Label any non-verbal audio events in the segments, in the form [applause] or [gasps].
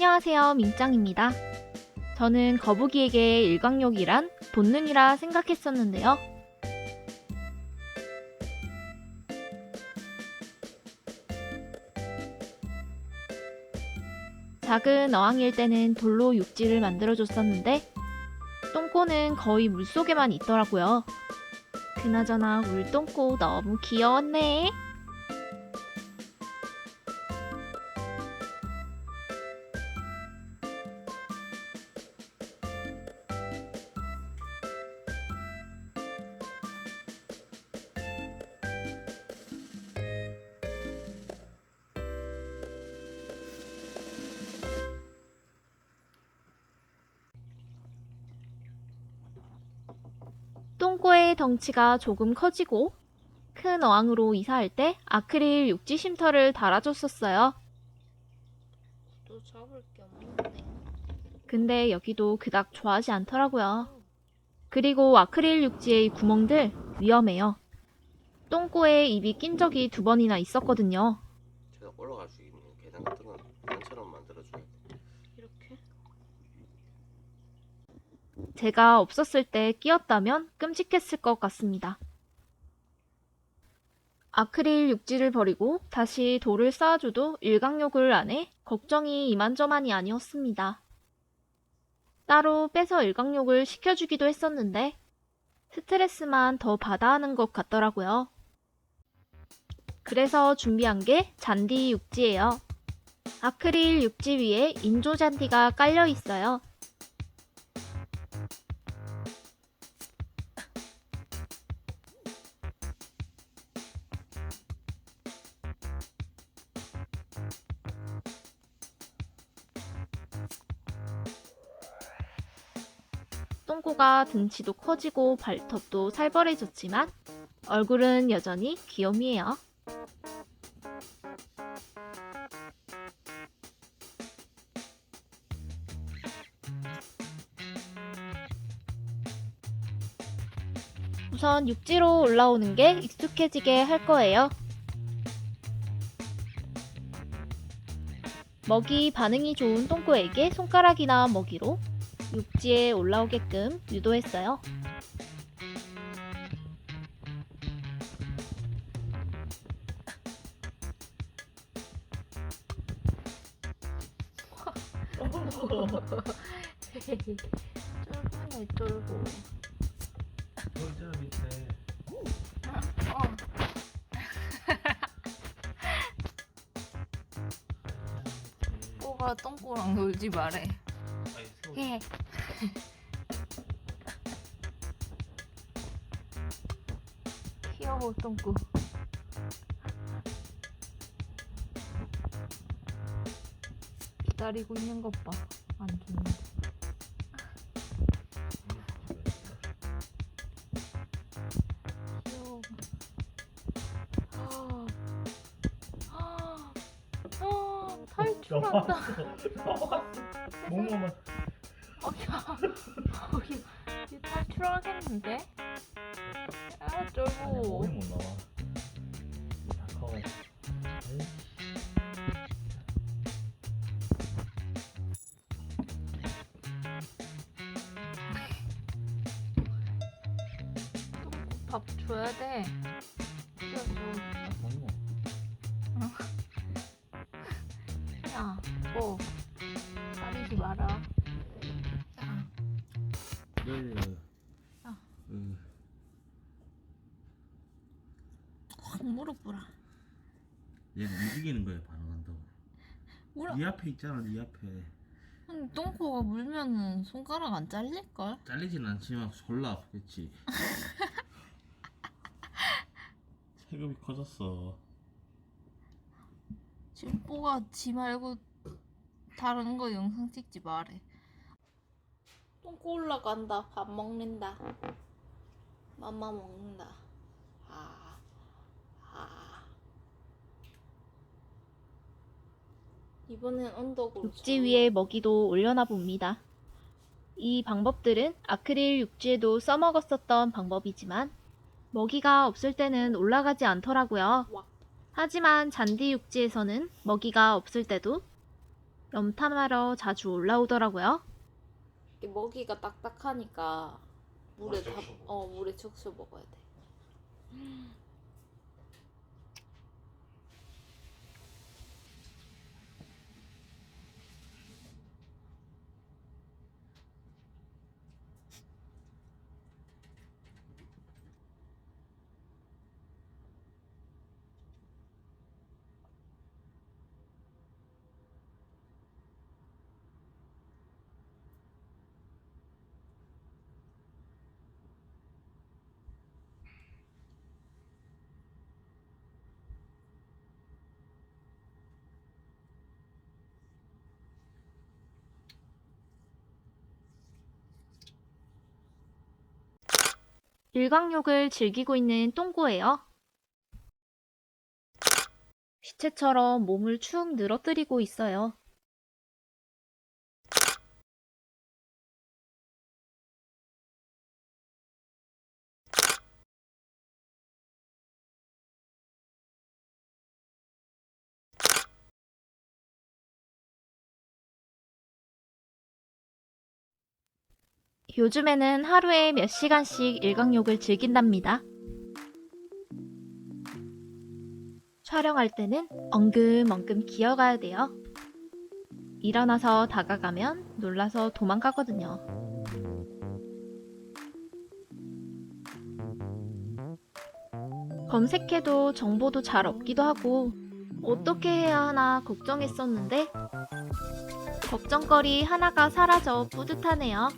안녕하세요, 민짱입니다. 저는 거북이에게 일광욕이란 본능이라 생각했었는데요. 작은 어항일 때는 돌로 육지를 만들어줬었는데, 똥꼬는 거의 물속에만 있더라고요. 그나저나 우리 똥꼬 너무 귀여웠네. 똥꼬의 덩치가 조금 커지고 큰 어항으로 이사할 때 아크릴 육지 쉼터를 달아줬었어요. 또 잡을 게 없는데. 근데 여기도 그닥 좋아하지 않더라고요. 그리고 아크릴 육지의 구멍들 위험해요. 똥꼬에 입이 낀 적이 두 번이나 있었거든요. 제가 올라갈 수 있는 계단 같은 건 계단처럼 만들어줘야 돼. 이렇게? 제가 없었을 때 끼었다면 끔찍했을 것 같습니다. 아크릴 육지를 버리고 다시 돌을 쌓아줘도 일광욕을 안 해 걱정이 이만저만이 아니었습니다. 따로 빼서 일광욕을 시켜주기도 했었는데 스트레스만 더 받아 하는 것 같더라고요. 그래서 준비한 게 잔디 육지예요. 아크릴 육지 위에 인조 잔디가 깔려 있어요. 똥꼬가 등치도 커지고 발톱도 살벌해졌지만 얼굴은 여전히 귀요미예요. 우선 육지로 올라오는 게 익숙해지게 할 거예요. 먹이 반응이 좋은 똥꼬에게 손가락이나 먹이로 육지에 올라오게끔 유도했어요. 저 밑에 꼬가 똥꼬랑 놀지 말해. 해. [laughs] 귀여워 똥꼬. 기다리고 있는 것 봐. 안 주는데. 귀여워. 아. [gasps] [gasps] [gasps] 아. 아, 탈출한다. [laughs] 몸만 어, 야. 어, 이- 이 탈출하겠는데? 아, 쫄보. 못 나와. 커가지고. 밥 줘야 돼. 줘, 줘. 야, 줘. 가리지 마라. 야, 네. 아. 음. 확 무릎 불어. 얘가 움직이는 거에 반응한다고. 물어. 네 앞에 있잖아, 네 앞에. 근데 똥코가 물면은 손가락 안 잘릴걸? 잘리진 않지만 졸라 아프겠지. [laughs] 체급이 커졌어. 지금 뽀가 지 말고 다른 거 영상 찍지 말해. 똥꼬 올라간다. 밥 먹는다. 맘마 먹는다. 아, 아. 이번엔 언덕으로. 육지 위에 먹이도 올려놔 봅니다. 이 방법들은 아크릴 육지에도 써먹었었던 방법이지만 먹이가 없을 때는 올라가지 않더라고요. 와. 하지만 잔디 육지에서는 먹이가 없을 때도 염탐하러 자주 올라오더라고요. 이게 먹이가 딱딱하니까 물에 물에 다, 적셔. 어 물에 적셔 먹어야 돼. 일광욕을 즐기고 있는 똥고예요. 시체처럼 몸을 축 늘어뜨리고 있어요. 요즘에는 하루에 몇 시간씩 일광욕을 즐긴답니다. 촬영할 때는 엉금엉금 기어가야 돼요. 일어나서 다가가면 놀라서 도망가거든요. 검색해도 정보도 잘 없기도 하고 어떻게 해야 하나 걱정했었는데 걱정거리 하나가 사라져 뿌듯하네요.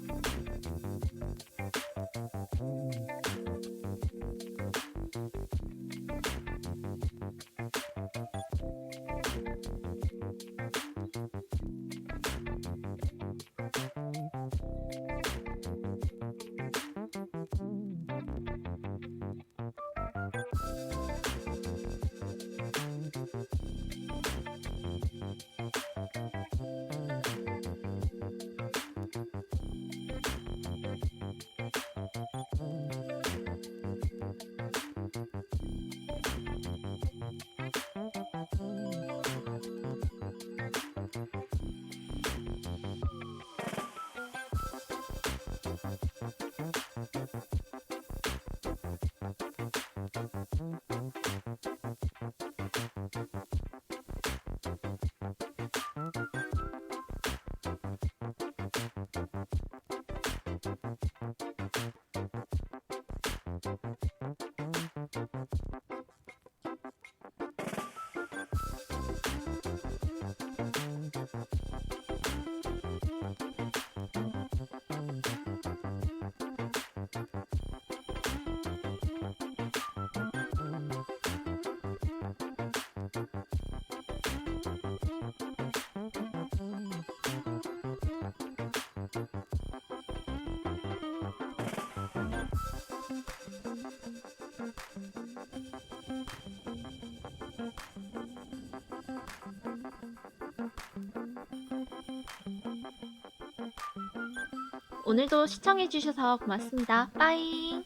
오늘도 시청해주셔서 고맙습니다. 빠잉!